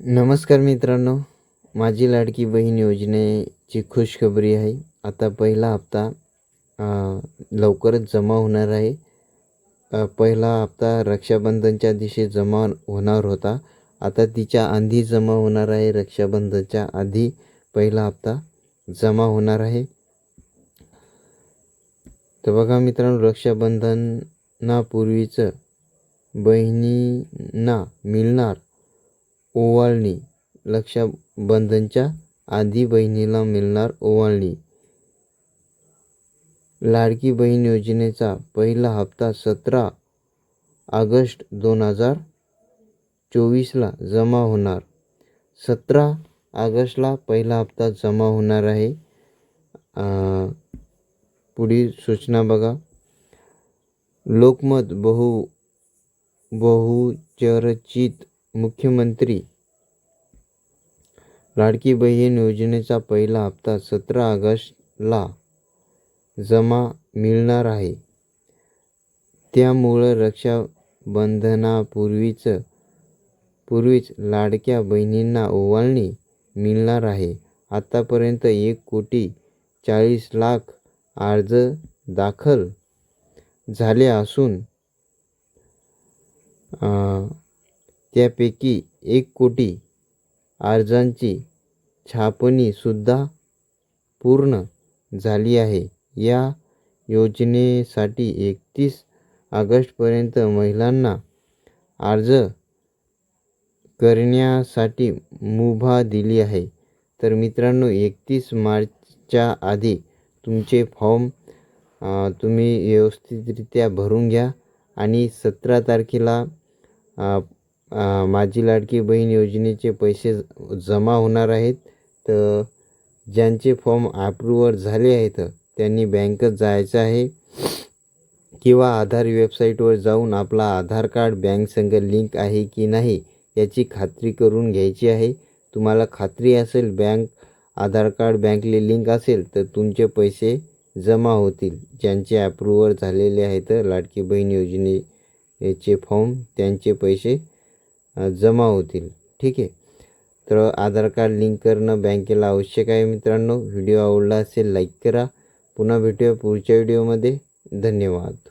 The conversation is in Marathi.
नमस्कार मित्रांनो माझी लाडकी बहीण योजनेची खुशखबरी आहे. आता पहिला हप्ता लवकरच जमा होणार आहे. पहिला हप्ता रक्षाबंधनच्या दिवशी जमा होणार होता. आता तिच्या आधी जमा होणार आहे रक्षाबंधनच्या आधी पहिला हप्ता जमा होणार आहे. तर बघा मित्रांनो रक्षाबंधनापूर्वीचं बहिणींना मिळणार ओवाळणी. रक्षाबंधनच्या आधी बहिणीला मिळणार ओवाळणी. लाडकी बहीण योजनेचा पहिला हप्ता सतरा ऑगस्ट दोन हजार चोवीसला जमा होणार. सतरा ऑगस्टला पहिला हप्ता जमा होणार आहे. पुढील सूचना बघा. लोकमत बहु बहुचर्चित मुख्यमंत्री लाडकी बहीण योजनेचा पहिला हप्ता सतरा ऑगस्टला जमा मिळणार आहे. त्यामुळं रक्षाबंधनापूर्वीच पूर्वीच लाडक्या बहिणींना ओवाळणी मिळणार आहे. आतापर्यंत एक कोटी चाळीस लाख अर्ज दाखल झाले असून त्यापैकी एक कोटी अर्जांची छापणीसुद्धा पूर्ण झाली आहे. या योजनेसाठी एकतीस ऑगस्टपर्यंत महिलांना अर्ज करण्यासाठी मुभा दिली आहे. तर मित्रांनो एकतीस मार्चच्या आधी तुमचे फॉर्म तुम्ही व्यवस्थितरित्या भरून घ्या आणि सतरा तारखेला माझी लाडकी बहीण योजनेचे पैसे जमा होणार आहेत. तर ज्यांचे फॉर्म ॲप्रूवर झाले आहेत त्यांनी बँकेत जायचं आहे. किंवा आधार वेबसाईटवर जाऊन आपला आधार कार्ड बँकसंग लिंक आहे की नाही याची खात्री करून घ्यायची आहे. तुम्हाला खात्री असेल बँक आधार कार्ड बँकले लिंक असेल तर तुमचे पैसे जमा होतील. ज्यांचे ॲप्रूवर झालेले आहेत लाडकी बहीण योजनेचे फॉर्म त्यांचे पैसे जमा होतील. ठीक आहे? तर आधार कार्ड लिंक करणं बँकेला आवश्यक आहे मित्रांनो. व्हिडिओ आवडला असेल लाईक करा. पुन्हा भेटूया पुढच्या व्हिडिओमध्ये. धन्यवाद.